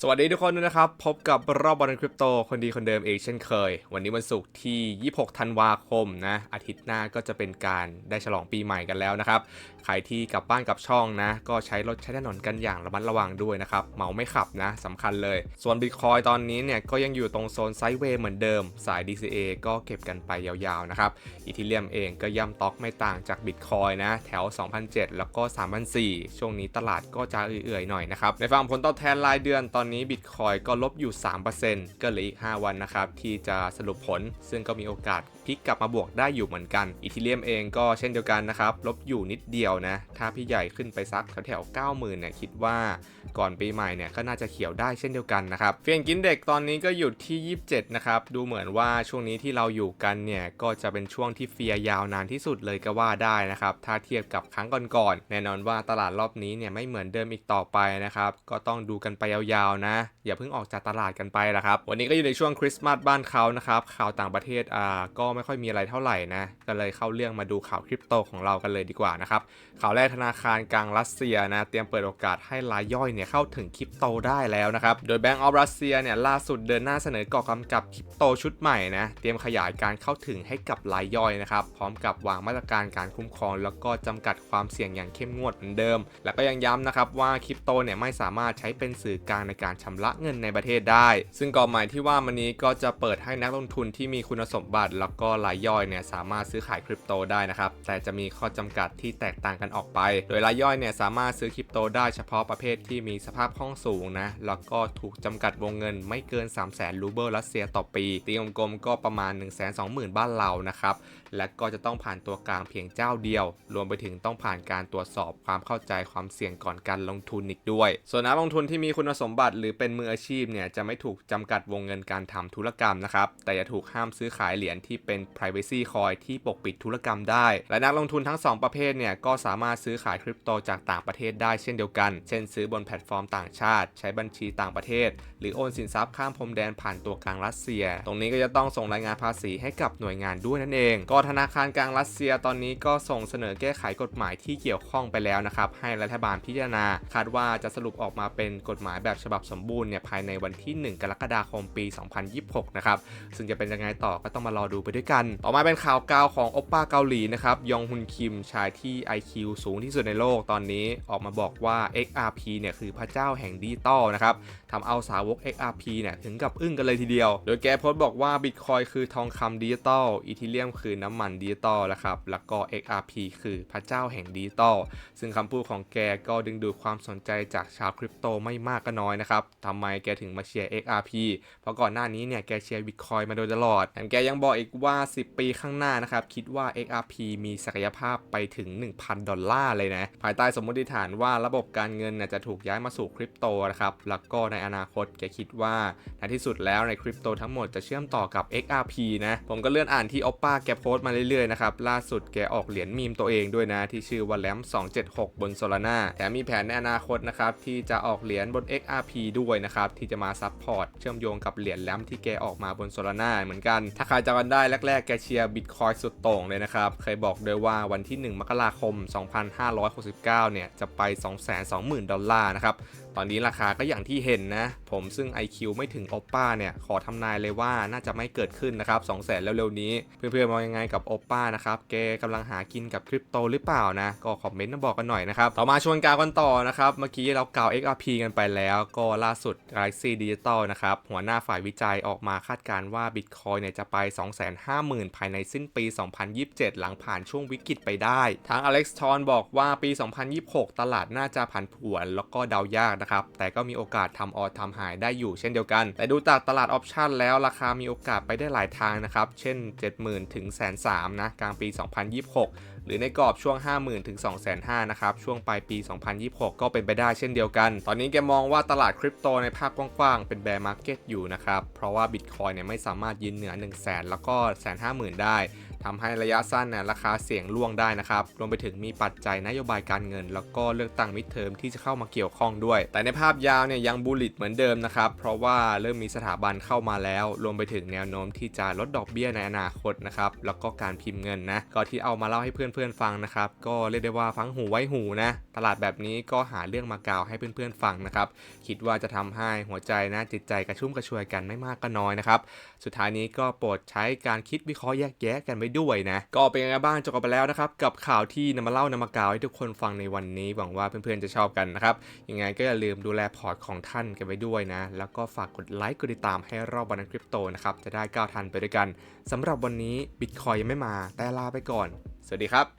สวัสดีทุกคนด้วยนะครับ พบกับรอบบอลคริปโตคนดีคนเดิมเองเช่นเคย วันนี้วันศุกร์ที่ 26 ธันวาคมนะ อาทิตย์หน้าก็จะเป็นการได้ฉลองปีใหม่กันแล้วนะครับ ใครที่กลับบ้านกลับช่องนะ ก็ใช้รถใช้ถนนกันอย่างระมัดระวังด้วยนะครับ เมาไม่ขับนะสำคัญเลย ส่วนบิตคอยตอนนี้เนี่ย ก็ยังอยู่ตรงโซนไซด์เวย์เหมือนเดิม สาย DCA ก็เก็บกันไปยาวๆนะครับอีทีเรียมเองก็ย่ำต็อกไม่ต่างจากบิตคอยนะแถว 2,007 แล้วก็ 3,004 ช่วงนี้ตลาดก็จะเอื่อยๆหน่อยนะครับในฝั่งผลตอบแทนรายเดือนตอนนี้บิตคอยก็ลบอยู่ 3%ก็เหลืออีก 5 วันนะครับ ที่จะสรุปผล ซึ่งก็มีโอกาสพลิกกลับมาบวกได้อยู่เหมือนกันอีทีเรียมเองก็เช่นเดียวกันนะครับ ลบอยู่นิดเดียวนะ ถ้าพี่ใหญ่ขึ้นไปสักแถวๆ90,000เนี่ยคิดว่าก่อนปีใหม่เนี่ยก็น่าจะเขียวได้เช่นเดียวกันนะครับเฟียงกินเด็กตอนนี้ก็อยู่ที่ 27 นะครับ ดูเหมือนว่าช่วงนี้ที่เราอยู่กันเนี่ยก็จะเป็นช่วงที่เฟียยาวนานที่สุดเลยก็ว่าได้นะครับ ถ้าเทียบกับครั้งก่อนๆแน่นอนว่าตลาดรอบนี้เนี่ยไม่เหมือนเดิมอีกต่อไปนะครับก็ต้องดูกันไปยาวนะ อย่าเพิ่งออกจากตลาดกันไปละครับวันนี้ก็อยู่ในช่วงคริสต์มาสบ้านเขานะครับข่าวต่างประเทศอ่าก็ไม่ค่อยมีอะไรเท่าไหร่นะก็เลยเข้าเรื่องมาดูข่าวคริปโตของเรากันเลยดีกว่านะครับข่าวแรกธนาคารกลางรัสเซียนะเตรียมเปิดโอกาสให้รายย่อยเนี่ยเข้าถึงคริปโตได้แล้วนะครับโดย Bank of Russia เนี่ยล่าสุดเดินหน้าเสนอกรอบกำกับคริปโตชุดใหม่นะเตรียมขยายการเข้าถึงให้กับรายย่อยนะครับพร้อมกับวางมาตรการการคุ้มครอง แล้วก็จำกัดความเสี่ยงอย่างเข้มงวดเหมือนเดิม และก็ยังย้ำนะครับว่าคริปโตเนี่ยไม่สามารถใช้เป็นสื่อกลางในการชำระเงินในประเทศได้ ซึ่งกฎหมายที่ว่ามันนี้ก็จะเปิดให้นักลงทุนที่มีคุณสมบัติ แล้วก็รายย่อยเนี่ยสามารถซื้อขายคริปโตได้นะครับ แต่จะมีข้อจำกัดที่แตกต่างกันออกไป โดยรายย่อยเนี่ยสามารถซื้อคริปโตได้เฉพาะประเภทที่มีสภาพคล่องสูงนะ แล้วก็ถูกจำกัดวงเงินไม่เกิน 3 0 0 0 0 0รูเบิลรัสเซียต่อปี ตีกลมๆก็ประมาณ 1 2 0 0 0 0 บ้านเรานะครับ และก็จะต้องผ่านตัวกลางเพียงเจ้าเดียว รวมไปถึงต้องผ่านการตรวจสอบความเข้าใจความเสี่ยงก่อนการลงทุนอีกด้วย ส่วนนักลงทุนที่มีคุณสมบัติหรือเป็นมืออาชีพเนี่ยจะไม่ถูกจำกัดวงเงินการทำธุรกรรมนะครับ แต่จะถูกห้ามซื้อขายเหรียญที่เป็น privacy coin ที่ปกปิดธุรกรรมได้ และนักลงทุนทั้ง 2 ประเภทเนี่ยก็สามารถซื้อขายคริปโตจากต่างประเทศได้เช่นเดียวกัน เช่นซื้อบนแพลตฟอร์มต่างชาติ ใช้บัญชีต่างประเทศ หรือโอนสินทรัพย์ข้ามพรมแดนผ่านตัวกลางรัสเซีย ตรงนี้ก็จะต้องส่งรายงานภาษีให้กับหน่วยงานด้วยนั่นเอง ก็ธนาคารกลางรัสเซียตอนนี้ก็ส่งเสนอแก้ไขกฎหมายที่เกี่ยวข้องไปแล้วนะครับให้รัฐบาลพิจารณา คาดว่าจะสรุปออกมาเป็นกฎหมายแบบฉบับสมบูรณ์เนี่ยภายในวันที่ 1 กรกฎาคมปี 2026 นะครับ ซึ่งจะเป็นยังไงต่อก็ต้องมารอดูไปด้วยกัน ต่อมาเป็นข่าวกาวของโอปป้าเกาหลีนะครับยองฮุนคิมชายที่ IQ สูงที่สุดในโลกตอนนี้ออกมาบอกว่า XRP เนี่ยคือพระเจ้าแห่งดิจิตอลนะครับทำเอาสาวก XRP เนี่ยถึงกับอึ้งกันเลยทีเดียว โดยแกโพสต์บอกว่า Bitcoin คือทองคำดิจิตอลอีทีเรียมคือน้ำมันดิจิตอลนะครับแล้วก็ XRP คือพระเจ้าแห่งดิจิตอลซึ่งคำพูดของแกก็ดึงดูดความสนใจจากชาวคริปโตไม่มากก็น้อยนะครับทำไมแกถึงมาเชียร์ XRP เพราะก่อนหน้านี้เนี่ยแกเชียร์ Bitcoin มาโดยตลอดแถมแกยังบอกอีกว่า 10 ปีข้างหน้านะครับคิดว่า XRP มีศักยภาพไปถึง 1,000 ดอลลาร์เลยนะ ภายใต้สมมติฐานว่าระบบการเงินเนี่ยจะถูกย้ายมาสู่คริปโตนะครับแล้วก็ในอนาคตแกคิดว่าในที่สุดแล้วในคริปโตทั้งหมดจะเชื่อมต่อกับ XRP นะผมก็เลื่อนอ่านที่ Oppa แกโพสต์มาเรื่อยๆนะครับล่าสุดแกออกเหรียญมีมตัวเองด้วยนะที่ชื่อว่าแลม276 บน Solana แถมมีแผนในอนาคตนะครับที่จะออกเหรียญบน XRP ด้วยนะครับที่จะมาซับพอร์ตเชื่อมโยงกับเหรียญแลมที่แกออกมาบน Solana เหมือนกัน ถ้าใครจำกันได้แรกๆแกเชียร์ Bitcoin สุดโต่งเลยนะครับ เคยบอกด้วยว่าวันที่ 1 มกราคม 2569 เนี่ย จะไป 220,000 ดอลลาร์นะครับ ตอนนี้ราคาก็อย่างที่เห็นนะ ผมซึ่ง IQ ไม่ถึง Oppa เนี่ย ขอทำนายเลยว่าน่าจะไม่เกิดขึ้นนะครับ 2 0 0แสนเร็วๆนี้ เพื่อนๆมองยังไงกับ Oppa นะครับแกกำลังหากินกับคริปโตหรือเปล่านะ ก็คอมเมนต์มาบอกกันหน่อยนะครับ ต่อมาชวนกาวกันต่อนะครับ เมื่อกี้เรากล่าว XRP กันไปแล้วก็ล่าสุด Galaxy Digital นะครับ หัวหน้าฝ่ายวิจัยออกมาคาดการณ์ว่า Bitcoin เนี่ยจะไป 250,000 ภายในสิ้นปี 2027 หลังผ่านช่วงวิกฤตไปได้ ทาง Alex t o n บอกว่าปี 2026 ตลาดน่าจะผันผวนแล้วก็เดายากนะครับ แต่ก็มีโอกาสทำออทำหายได้อยู่เช่นเดียวกัน แต่ดูจากตลาดออปชันแล้วราคามีโอกาสไปได้หลายทางนะครับ เช่น 70,000 ถึงแสนสามนะกลางปี 2026 หรือในกรอบช่วง 50,000 ถึง 250,000 นะครับ ช่วงปลายปี 2026 ก็เป็นไปได้เช่นเดียวกัน ตอนนี้แกมองว่าตลาดคริปโตในภาพกว้างๆ เป็นแบร์มาร์เก็ตอยู่นะครับ เพราะว่าบิตคอยเนี่ยไม่สามารถยืนเหนือ 1 0 0 0 0แแล้วก็ 150,000 ได้ ทำให้ระยะสั้นน่ะราคาเสี่ยงล่วงได้นะครับ รวมไปถึงมีปัจจัยนโยบายการเงิน แล้วก็เลือกตั้งมิดเทอมที่จะเข้ามาเกี่ยวข้องด้วย แต่ในภาพยาวเนี่ยยังบูลลิตเหมือนเดิมนะครับ เพราะว่าเริ่มมีสถาบันเข้ามาแล้ว รวมไปถึงแนวโน้มที่จะลดดอกเบี้ยในอนาคตนะครับ แล้วก็การพิมพ์เงินนะ ก็ที่เอามาเล่าให้เพื่อนๆฟังนะครับ ก็เรียกได้ว่าฟังหูไว้หูนะ ตลาดแบบนี้ก็หาเรื่องมากล่าวให้เพื่อนๆฟังนะครับ คิดว่าจะทำให้หัวใจนะจิตใจกระชุ่มกระชวยกันไม่มากก็น้อยนะครับ สุดท้ายนี้ก็โปรดใช้การคิดวิเคราะห์แยกแยะกันไปด้วยนะ ก็เป็นยังไงบ้างจบกันไปแล้วนะครับ กับข่าวที่นำมาเล่านำมากล่าวให้ทุกคนฟังในวันนี้ หวังว่าเพื่อนๆจะชอบกันนะครับ ยังไงก็อย่าลืมดูแลพอร์ตของท่านกันไปด้วยนะ แล้วก็ฝากกดไลค์กดติดตามให้รอบวันคริปโตนะครับ จะได้ก้าวทันไปด้วยกันสำหรับวันนี้บิตคอยยังไม่มา แต่ลาไปก่อน สวัสดีครับ